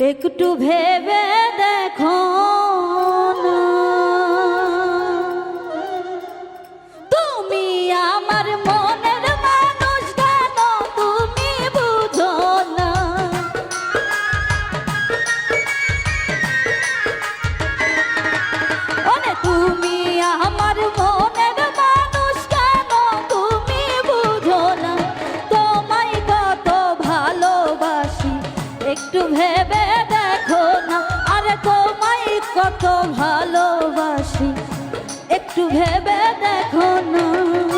একটু ভেবে দেখো ভালোবাসি। একটু ভেবে দেখো না।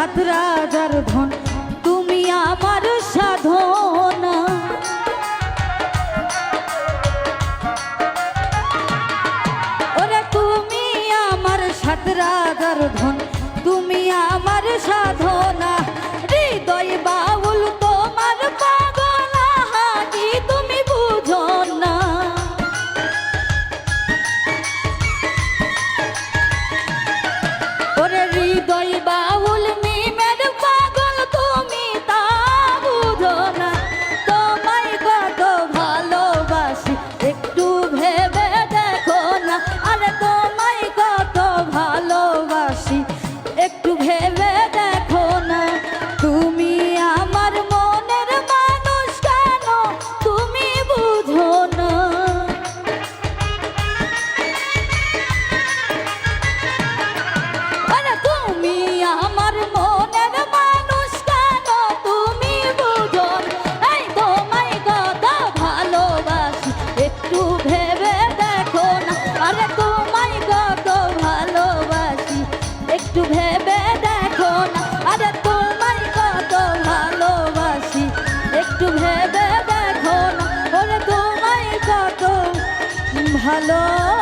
সাত রাজার ধন, তুমি আমার সাধনা। ওরে তুমি আমার সাত রাজার ধন, তুমি আমার সাধনা। ভালো